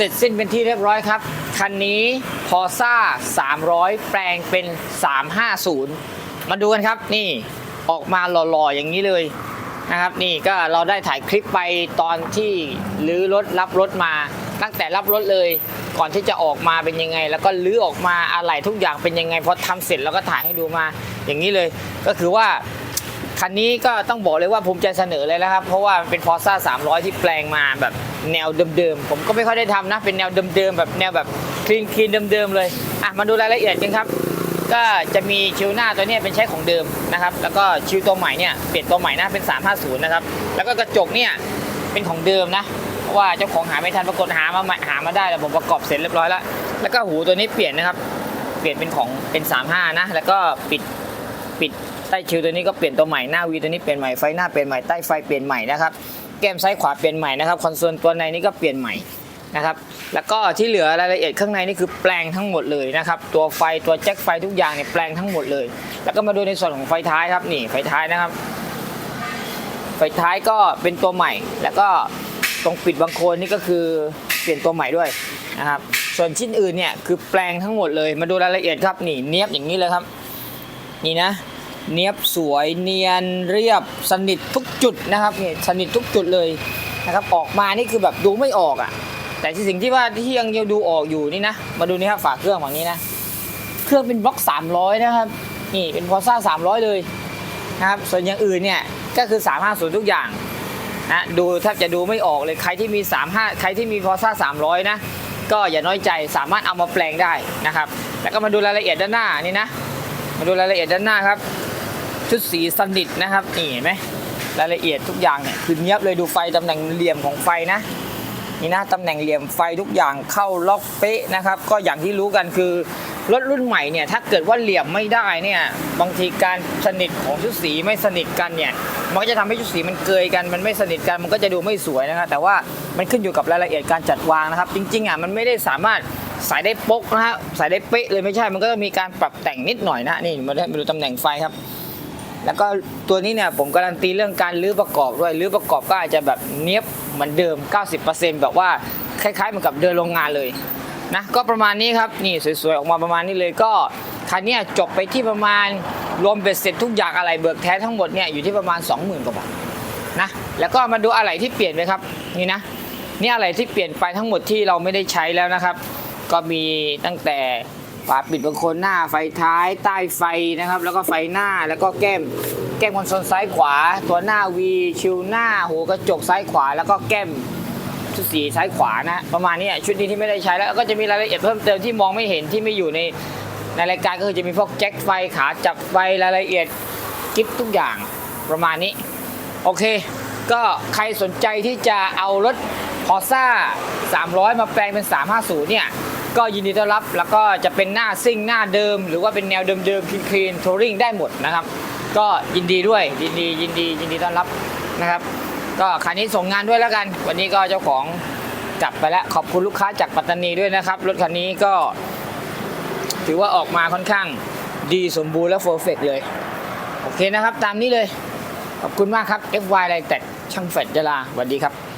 เสร็จสิ้นเป็นที่เรียบร้อยครับ คันนี้พอซ่า300 แปลงเป็น 350 มาดูกันครับนี่ออกมาหล่อๆอย่างนี้เลยนะครับนี่ก็เราได้ถ่ายคลิปไปตอนที่ลื้อรถรับรถมา ตั้งแต่รับรถเลยก่อนที่จะออกมาเป็นยังไง แล้วก็ลื้อออกมาอะไรทุกอย่างเป็นยังไงพอทำเสร็จแล้วก็ถ่ายให้ดูมาอย่างนี้เลย ก็คือว่าคันนี้ก็ต้องบอกเลยว่าภูมิใจเสนอเลยนะครับ เพราะว่ามันเป็น Forza 300 ที่แปลงมาแบบ แนวเดิมๆ ผมก็ไม่ค่อยได้ทำนะ เป็นแนวเดิมๆ แบบแนวแบบคลีนคลีนเดิมๆเลย อะ มาดูรายละเอียดกันครับ ก็จะมีชิวหน้าตัวนี้เป็นใช้ของเดิมนะครับ แล้วก็ชิวตัวใหม่เนี่ยเปลี่ยนตัวใหม่นะเป็น 350 นะครับ แล้วก็กระจกเนี่ยเป็นของเดิมนะเพราะว่าเจ้าของหาไม่ทันปรากฏหามาใหม่หามาได้แล้วผมประกอบเสร็จเรียบร้อยแล้ว แล้วก็หูตัวนี้เปลี่ยนนะครับ เปลี่ยนเป็นของเป็น 35 นะ แล้วก็ปิดปิดใต้ชิวตัวนี้ก็เปลี่ยนตัวใหม่หน้าวีตัวนี้เปลี่ยนใหม่ไฟหน้าเปลี่ยนใหม่ใต้ไฟเปลี่ยนใหม่นะครับ แก้มซ้ายขวาเปลี่ยนใหม่นะครับคอนโซลตัวในนี้ก็เปลี่ยนใหม่นะครับแล้วก็ที่เหลือรายละเอียดข้างในนี่คือแปลงทั้งหมดเลยนะครับตัวไฟตัวแจ็คไฟทุกอย่างเนี่ยแปลงทั้งหมดเลย แล้วก็มาดูในส่วนของไฟท้ายครับนี่ไฟท้ายนะครับ ไฟท้ายก็เป็นตัวใหม่ แล้วก็ตรงปิดบังโคนนี่ก็คือเปลี่ยนตัวใหม่ด้วยนะครับส่วนชิ้นอื่นเนี่ยคือแปลงทั้งหมดเลยมาดูรายละเอียดครับนี่เนี้ยบอย่างนี้เลยครับ นี่นะ เนี้ยบสวยเนียนเรียบสนิททุกจุดนะครับนี่สนิททุกจุดเลยนะครับออกมานี่คือแบบดูไม่ออกอะ่ะ แต่ที่สิ่งที่ว่าที่ยังยังดูออกอยู่นี่นะมาดูนี่ครับฝาเครื่องฝั่งนี้นะเครื่องเป็นบล็อก 300 นะครับนี่เป็นพอซ่า300 เลยนะครับส่วนอย่างอื่นเนี่ยก็คือ 350 ทุกอย่างนะดูแทบจะดูไม่ออกเลยใครที่มี 35 ใครที่มีพอซ่า300 นะ ก็อย่าน้อยใจสามารถเอามาแปลงได้นะครับ แล้วก็มาดูรายละเอียดด้านหน้านี่นะมาดูรายละเอียดด้านหน้าครับ ชุดสีสนิทนะครับนี่เห็นไหมรายละเอียดทุกอย่างเนี่ยคือเนียบเลยดูไฟตำแหน่งเหลี่ยมของไฟนะนี่นะตำแหน่งเหลี่ยมไฟทุกอย่างเข้าล็อกเป๊ะนะครับ ก็อย่างที่รู้กันคือรถรุ่นใหม่เนี่ยถ้าเกิดว่าเหลี่ยมไม่ได้เนี่ยบางทีการสนิทของชุดสีไม่สนิทกันเนี่ยมันก็จะทำให้ชุดสีมันเกยกันมันไม่สนิทกันมันก็จะดูไม่สวยนะครับแต่ว่ามันขึ้นอยู่กับรายละเอียดการจัดวางนะครับ จริงๆอะมันไม่ได้สามารถใส่ได้ปกนะฮะใส่ได้เป๊ะเลยไม่ใช่มันก็ต้องมีการปรับแต่งนิดหน่อยนะนี่มาดูมาดูตำแหน่งไฟครับ แล้วก็ตัวนี้เนี่ยผมการันตีเรื่องการรื้อประกอบด้วยรื้อประกอบก็อาจจะแบบเนี้ยบเหมือนเดิม 90%แบบว่าคล้ายๆเหมือนกับเดินโรงงานเลยนะก็ประมาณนี้ครับนี่สวยๆออกมาประมาณนี้เลยก็คันเนี้ยจบไปที่ประมาณรวมเบ็ดเสร็จทุกอย่างอะไรเบิกแท้ทั้งหมดเนี่ยอยู่ที่ประมาณ 20,000กว่าบาทนะแล้วก็มาดูอะไรที่เปลี่ยนไปครับนี่นะนี่อะไรที่เปลี่ยนไปทั้งหมดที่เราไม่ได้ใช้แล้วนะครับ ก็มีตั้งแต่ ฝาปิดบังคนหน้าไฟท้ายใต้ไฟนะครับ แล้วก็ไฟหน้าแล้วก็แก้มแก้มคอนโซลซ้ายขวา ตัวหน้าวีชิวหน้าหัวกระจกซ้ายขวา แล้วก็แก้มชุดสีซ้ายขวานะ ประมาณนี้ชุดนี้ที่ไม่ได้ใช้แล้วก็จะมีรายละเอียดเพิ่มเติมที่มองไม่เห็นที่ไม่อยู่ในในรายการก็คือจะมีพวกแจ็คไฟขาจับไฟรายละเอียดกิ๊บทุกอย่างประมาณนี้ โอเค ก็ใครสนใจที่จะเอารถพอซ่า300 มาแปลงเป็น 350 เนี่ย ก็ยินดีต้อนรับแล้วก็จะเป็นหน้าซิ่งหน้าเดิม หรือว่าเป็นแนวเดิมๆคลีนๆทัวริงได้หมดนะครับ ก็ยินดีด้วยยินดียินดียินดีต้อนรับนะครับ ก็คันนี้ส่งงานด้วยแล้วกัน วันนี้ก็เจ้าของกลับไปแล้วขอบคุณลูกค้าจากปัตตานีด้วยนะครับรถคันนี้ก็ ถือว่าออกมาค่อนข้างดีสมบูรณ์และเฟอร์เฟกเลย โอเคนะครับ ตามนี้เลย ขอบคุณมากครับ FY ไรแต่ช่างแฟดจราสวัสดีครับ